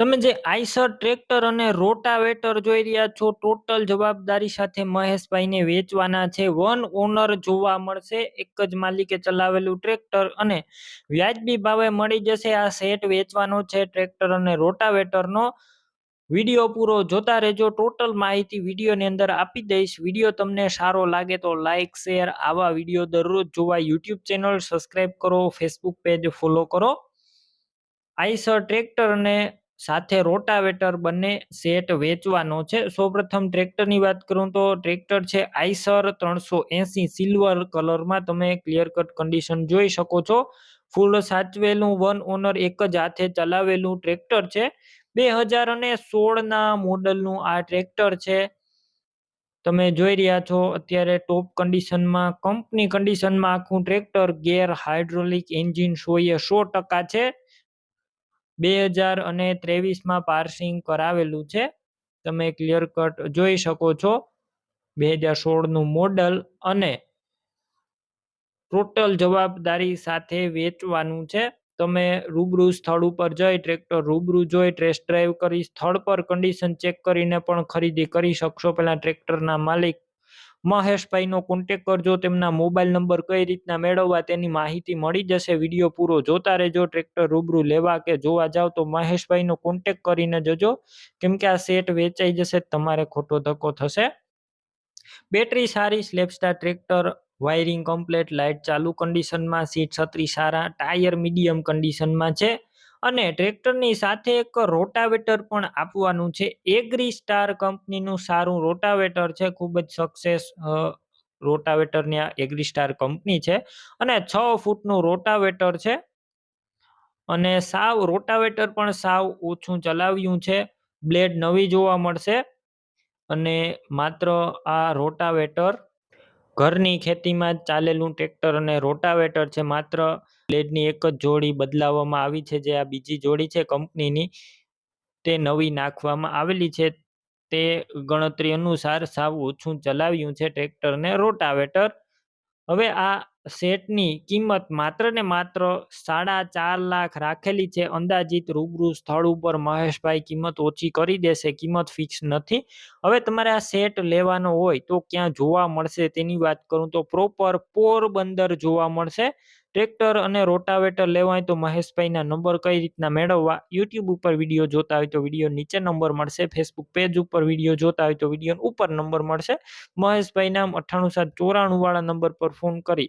તમે જે Eicher tractor અને રોટાવેટર જોઈ રહ્યા છો, ટોટલ જવાબદારી સાથે મહેશભાઈને વેચવાના છે. વન ઓનર જોવા મળશે. એક જ માલિકે ચલાવેલું ટ્રેક્ટર અને વ્યાજબી ભાવે મળી જશે. આ સેટ વેચવાનો છે. ટ્રેક્ટર અને રોટાવેટરનો વીડિયો પૂરો જોતા રહેજો. ટોટલ માહિતી વિડીયોની અંદર આપી દઈશ. વીડિયો તમને સારો લાગે તો લાઇક શેર આવા વીડિયો દરરોજ જોવા યુટ્યુબ ચેનલ સબસ્ક્રાઈબ કરો, ફેસબુક પેજ ફોલો કરો. આઈસર ટ્રેક્ટર અને સાથે રોટાવેટર બંને સેટ વેચવાનો છે. સૌપ્રથમ ટ્રેક્ટરની વાત કરું તો ટ્રેક્ટર છે આઈસર ત્રણસો એસી સિલ્વર કલરમાં તમે ક્લિયર કટ કન્ડિશન જોઈ શકો છો. ફૂલ સાચવેલું, વન ઓનર એક જ હાથે ચલાવેલું ટ્રેક્ટર છે. બે હજાર અને સોળના મોડલનું આ ટ્રેક્ટર છે. તમે જોઈ રહ્યા છો, અત્યારે ટોપ કન્ડિશનમાં કંપની કન્ડિશનમાં આખું ટ્રેક્ટર ગેર હાઇડ્રોલિક એન્જિન સોએ સો ટકા છે. બે હજાર અને ત્રેવીસમાં પાર્સિંગ કરાવેલું છે. તમે ક્લિયર કટ જોઈ શકો છો. બે હજાર સોળનું મોડલ અને ટોટલ જવાબદારી સાથે વેચવાનું છે. તમે રૂબરૂ સ્થળ ઉપર જઈ ટ્રેક્ટર રૂબરૂ જોઈ ટેસ્ટ ડ્રાઈવ કરી સ્થળ પર કન્ડિશન ચેક કરીને પણ ખરીદી કરી શકશો. પહેલાં ટ્રેક્ટરના માલિક મહેશભાઈનો કોન્ટેક કરજો, તેમના મોબાઈલ નંબર કઈ રીતના મેળવવા તેની માહિતી મળી જશે વીડિયો પૂરો જોતા રહેજો ટ્રેક્ટર રૂબરૂ લેવા કે જોવા જાવ તો મહેશભાઈનો કોન્ટેક કરીને જજો. કેમ કે આ સેટ વેચાઈ જશે, તમારે ખોટો ધક્કો થશે. બેટરી સારી સ્લેપસ્ટાર ટ્રેક્ટર વાયરિંગ કમ્પ્લેટ લાઇટ ચાલુ કન્ડિશનમાં સીટ છત્રી સારા ટાયર મીડિયમ કન્ડિશનમાં છે. અને ટ્રેક્ટરની સાથે એક રોટાવેટર પણ આપવાનું છે. એગ્રી સ્ટાર કંપનીનું સારું રોટાવેટર છે. ખૂબ જ સક્સેસ રોટાવેટરની આ એગ્રી સ્ટાર કંપની છે. અને છ ફૂટનું રોટાવેટર છે. અને સાવ રોટાવેટર પણ સાવ ઓછું ચલાવ્યું છે. બ્લેડ નવી જોવા મળશે. અને માત્ર આ રોટાવેટર ઘરની ખેતીમાં ચાલેલું ટ્રેક્ટર અને રોટાવેટર છે. માત્ર બ્લેડની એક જ જોડી બદલાવવામાં આવી છે, જે આ બીજી જોડી છે. કંપનીની તે નવી નાખવામાં આવેલી છે. તે ગણતરી અનુસાર સાવ ઓછું ચલાવ્યું છે ટ્રેક્ટર ને રોટાવેટર. હવે આ સેટની કિંમત માત્ર ને માત્ર સાડા ચાર લાખ રાખેલી છે. અંદાજિત રૂબરૂ સ્થળ ઉપર મહેશભાઈ કિંમત ઓછી કરી દેશે, કિંમત ફિક્સ નથી. હવે તમારે આ સેટ લેવાનો હોય તો ક્યાં જોવા મળશે? તેની વાત કરું તો પ્રોપર પોરબંદર જોવા મળશે. ટ્રેક્ટર અને રોટાવેટર લેવા હોય તો મહેશભાઈના નંબર કઈ રીતના મેળવવા? યુટ્યુબ ઉપર વીડિયો જોતા હોય તો વીડિયો નીચે નંબર મળશે. ફેસબુક પેજ ઉપર વીડિયો જોતા હોય તો વીડિયો ઉપર નંબર મળશે. મહેશભાઈ નામ અઠ્ઠાણું સાત ચોરાણું વાળા નંબર પર ફોન કરી